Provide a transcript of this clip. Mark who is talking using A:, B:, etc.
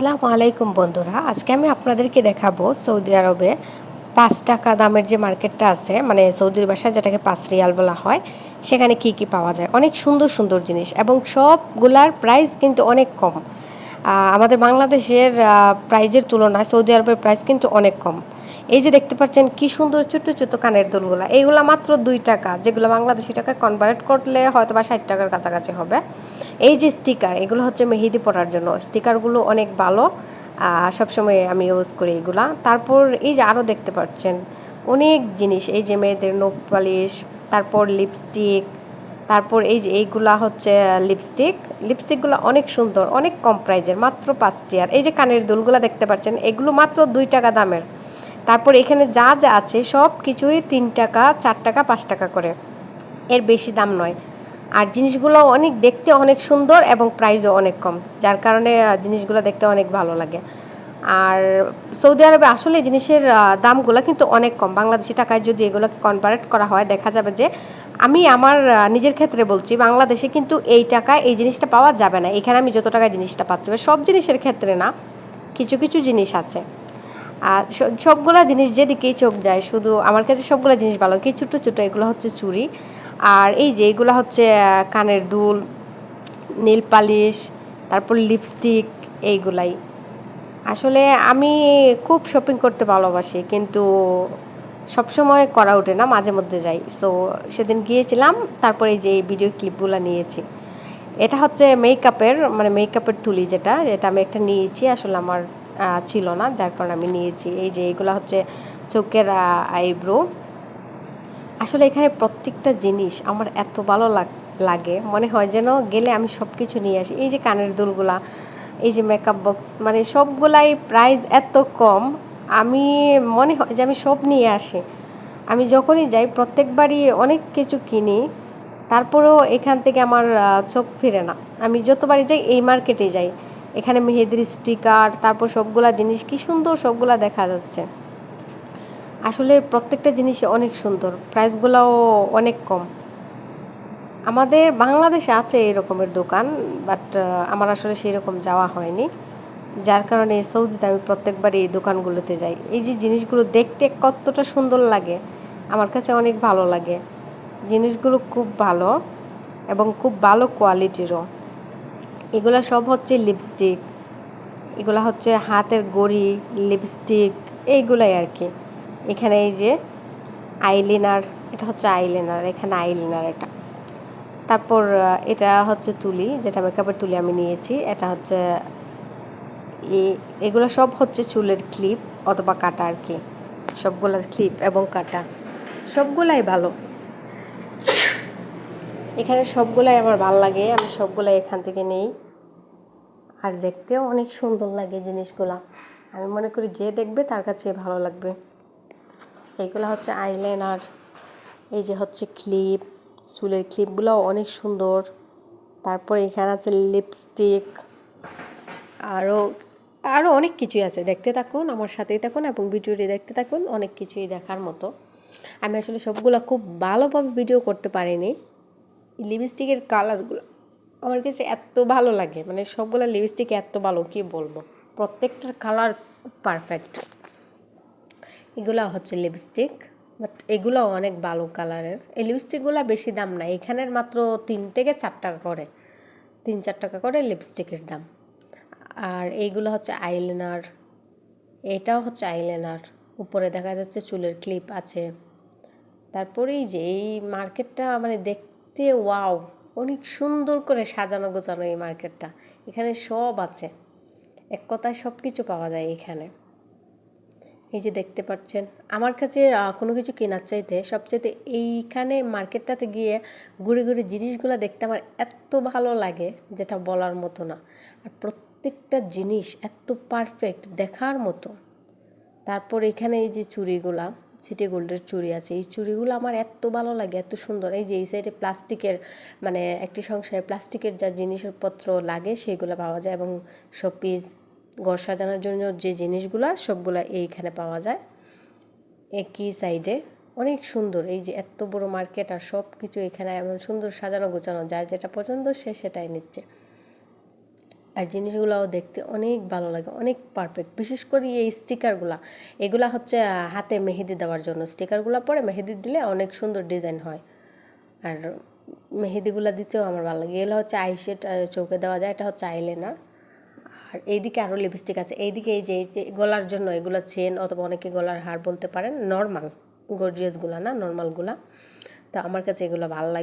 A: আসসালামু আলাইকুম বন্ধুরা। আজকে আমি আপনাদেরকে দেখাবো সৌদি আরবে পাঁচ টাকা দামের যে মার্কেটটা আছে মানে সৌদির বাসায় যেটাকে পাঁচ রিয়াল বলা হয়, সেখানে কি কি পাওয়া যায়? অনেক সুন্দর সুন্দর জিনিস এবং সবগুলার প্রাইস কিন্তু অনেক কম। আমাদের বাংলাদেশের প্রাইজের তুলনায় সৌদি আরবের প্রাইস কিন্তু অনেক কম। এই যে দেখতে পাচ্ছেন কি সুন্দর ছোট ছোট কানের দুলগুলা। এইগুলা মাত্র দুই টাকা, যেগুলো বাংলাদেশি টাকায় কনভার্ট করলে হয়তো বা ষাট টাকার কাছাকাছি হবে। এই যে স্টিকার, এগুলো হচ্ছে মেহেদি পড়ার জন্য। স্টিকারগুলো অনেক ভালো সবসময় আমি ইউজ করি এগুলা। তারপর এই যে আরও দেখতে পাচ্ছেন, অনেক জিনিস। এই যে মেয়েদের নখ পালিশ, তারপর লিপস্টিক তারপর এই যে এইগুলা হচ্ছে লিপস্টিক লিপস্টিকগুলো অনেক সুন্দর, অনেক কম প্রাইজের মাত্র পাঁচ টিয়ার এই যে কানের দুলগুলো দেখতে পাচ্ছেন, এগুলো মাত্র দুই টাকা দামের। তারপর এখানে যা যা আছে সব কিছুই তিন টাকা, চার টাকা, পাঁচ টাকা করে। এর বেশি দাম নয়। আর জিনিসগুলো অনেক দেখতে অনেক সুন্দর এবং প্রাইসও অনেক কম, যার কারণে জিনিসগুলো দেখতে অনেক ভালো লাগে। আর সৌদি আরবে আসলে জিনিসের দামগুলো কিন্তু অনেক কম। বাংলাদেশি টাকায় যদি এগুলোকে কনভার্ট করা হয়, দেখা যাবে যে আমি আমার নিজের ক্ষেত্রে বলছি, বাংলাদেশে কিন্তু এই টাকায় এই জিনিসটা পাওয়া যাবে না। এখানে আমি যত টাকায় জিনিসটা পাচ্ছি সব জিনিসের ক্ষেত্রে না, কিছু কিছু জিনিস আছে। আর সবগুলো জিনিস যেদিকেই চোখ যায়, শুধু আমার কাছে সবগুলো জিনিস ভালো কি ছোটো ছোটো, এগুলো হচ্ছে চুড়ি। আর এই যে এগুলো হচ্ছে কানের দুল, নীল পালিশ, তারপর লিপস্টিক এইগুলাই। আসলে আমি খুব শপিং করতে ভালোবাসি, কিন্তু সবসময় করা ওঠে না, মাঝে মধ্যে যাই। সো সেদিন গিয়েছিলাম, তারপরে যে ভিডিও ক্লিপগুলো নিয়েছি। এটা হচ্ছে মেকআপের মানে মেকআপের তুলি যেটা এটা আমি একটা নিয়েছি, আসলে আমার ছিল না, যার কারণে আমি নিয়েছি। এই যে এইগুলো হচ্ছে চোখের আইব্রো আসলে এখানে প্রত্যেকটা জিনিস আমার এত ভালো লাগ- মনে হয় যেন গেলে আমি সব কিছু নিয়ে আসি। এই যে কানের দুলগুলা, এই যে মেকআপ বক্স মানে সবগুলাই প্রাইস এত কম। আমি মনে হয় যে আমি সব নিয়ে আসি। আমি যখনই যাই প্রত্যেকবারই অনেক কিছু কিনি, তারপরেও এখান থেকে আমার চোখ ফিরে না। আমি যতবারই যাই এই মার্কেটে যাই। এখানে মেহেদির স্টিকার তারপর সবগুলা জিনিস, কি সুন্দর সবগুলা দেখা যাচ্ছে। আসলে প্রত্যেকটা জিনিসই অনেক সুন্দর। প্রাইসগুলোও অনেক কম। আমাদের বাংলাদেশে আছে এরকমের দোকান বাট আমার আসলে সেই রকম যাওয়া হয়নি। যার কারণে সৌদিতে আমি প্রত্যেকবার এই দোকানগুলোতে যাই। এই যে জিনিসগুলো দেখতে কতটা সুন্দর লাগে, আমার কাছে অনেক ভালো লাগে। জিনিসগুলো খুব ভালো এবং খুব ভালো কোয়ালিটিরও এগুলো সব হচ্ছে লিপস্টিক এগুলো হচ্ছে হাতের গড়ি লিপস্টিক এইগুলাই আর কি। এখানে এই যে আইলিনার এটা হচ্ছে আইলিনার এখানে আইলিনার এটা। তারপর এটা হচ্ছে তুলি, যেটা মেকআপের তুলি আমি নিয়েছি। এটা হচ্ছে এগুলো সব হচ্ছে চুলের ক্লিপ অথবা কাটা আর কি। সবগুলো ক্লিপ এবং কাটা। সবগুলাই ভালো। এখানে সবগুলাই আমার ভালো লাগে, আমি সবগুলাই এখান থেকে নেই। আর দেখতেও অনেক সুন্দর লাগে জিনিসগুলা। আমি মনে করি যে দেখবে, তার কাছে ভালো লাগবে। এইগুলো হচ্ছে আইলাইনার এই যে হচ্ছে ক্লিপ চুলের ক্লিপগুলো অনেক সুন্দর। তারপর এখানে আছে লিপস্টিক আরও আরও অনেক কিছুই আছে। দেখতে থাকুন, আমার সাথেই থাকুন এবং ভিডিওটি দেখতে থাকুন, অনেক কিছুই দেখার মতো। আমি আসলে সবগুলো খুব ভালোভাবে ভিডিও করতে পারিনি। লিপস্টিকের কালারগুলো আমার কাছে এত ভালো লাগে। মানে সবগুলো লিপস্টিক এত ভালো, কি বলব? প্রত্যেকটার কালার পারফেক্ট এগুলো হচ্ছে লিপস্টিক বাট এগুলো অনেক ভালো কালারের এই লিপস্টিকগুলো বেশি দাম না এখানের মাত্র তিন থেকে চার টাকা করে। তিন চার টাকা করে লিপস্টিকের দাম। আর এইগুলো হচ্ছে আইলাইনার এটাও হচ্ছে আইলাইনার উপরে দেখা যাচ্ছে চুলের ক্লিপ আছে। তারপরে এই যে এই মার্কেটটা মানে দেখতে ওয়াও অনেক সুন্দর করে সাজানো গোছানো এই মার্কেটটা এখানে সব আছে। এক কথায় সব কিছু পাওয়া যায় এখানে। এই যে দেখতে পাচ্ছেন, আমার কাছে কোনো কিছু কেনার চাইতে সবচেয়ে এইখানে মার্কেটটাতে গিয়ে ঘুরে ঘুরে জিনিসগুলো দেখতে আমার এত ভালো লাগে যেটা বলার মতো না। আর প্রত্যেকটা জিনিস এত পারফেক্ট দেখার মতো। তারপর এখানে এই যে চুড়িগুলা সিটি গোল্ডের চুড়ি আছে, এই চুড়িগুলো আমার এত ভালো লাগে, এত সুন্দর। এই যে এই সাইডে প্লাস্টিকের মানে একটি সংসারে প্লাস্টিকের যা জিনিসপত্র লাগে সেগুলো পাওয়া যায় এবং শোপিস ঘর সাজানোর জন্য যে জিনিসগুলো, সবগুলা এইখানে পাওয়া যায়। একই সাইডে অনেক সুন্দর, এই যে এত বড় মার্কেট আর সব কিছু এখানে এমন সুন্দর সাজানো গোছানো, যার যেটা পছন্দ সে সেটাই নিচ্ছে। আর জিনিসগুলোও দেখতে অনেক ভালো লাগে, অনেক পারফেক্ট বিশেষ করে এই স্টিকারগুলা, এগুলা হচ্ছে হাতে মেহেদি দেওয়ার জন্য। স্টিকারগুলো পরে মেহেদি দিলে অনেক সুন্দর ডিজাইন হয়। আর মেহেদিগুলো দিতেও আমার ভালো লাগে। এগুলো হচ্ছে আইশেড চৌকে দেওয়া যায়, এটা হচ্ছে আইলেনার। আর এইদিকে আরও লিপস্টিক আছে। এইদিকে এই যে গলার জন্য এগুলো চেন অথবা অনেকে গলার হার বলতে পারেন নর্মাল গর্জিয়াসগুলো না নর্মালগুলা তো আমার কাছে এগুলো ভালো লাগে।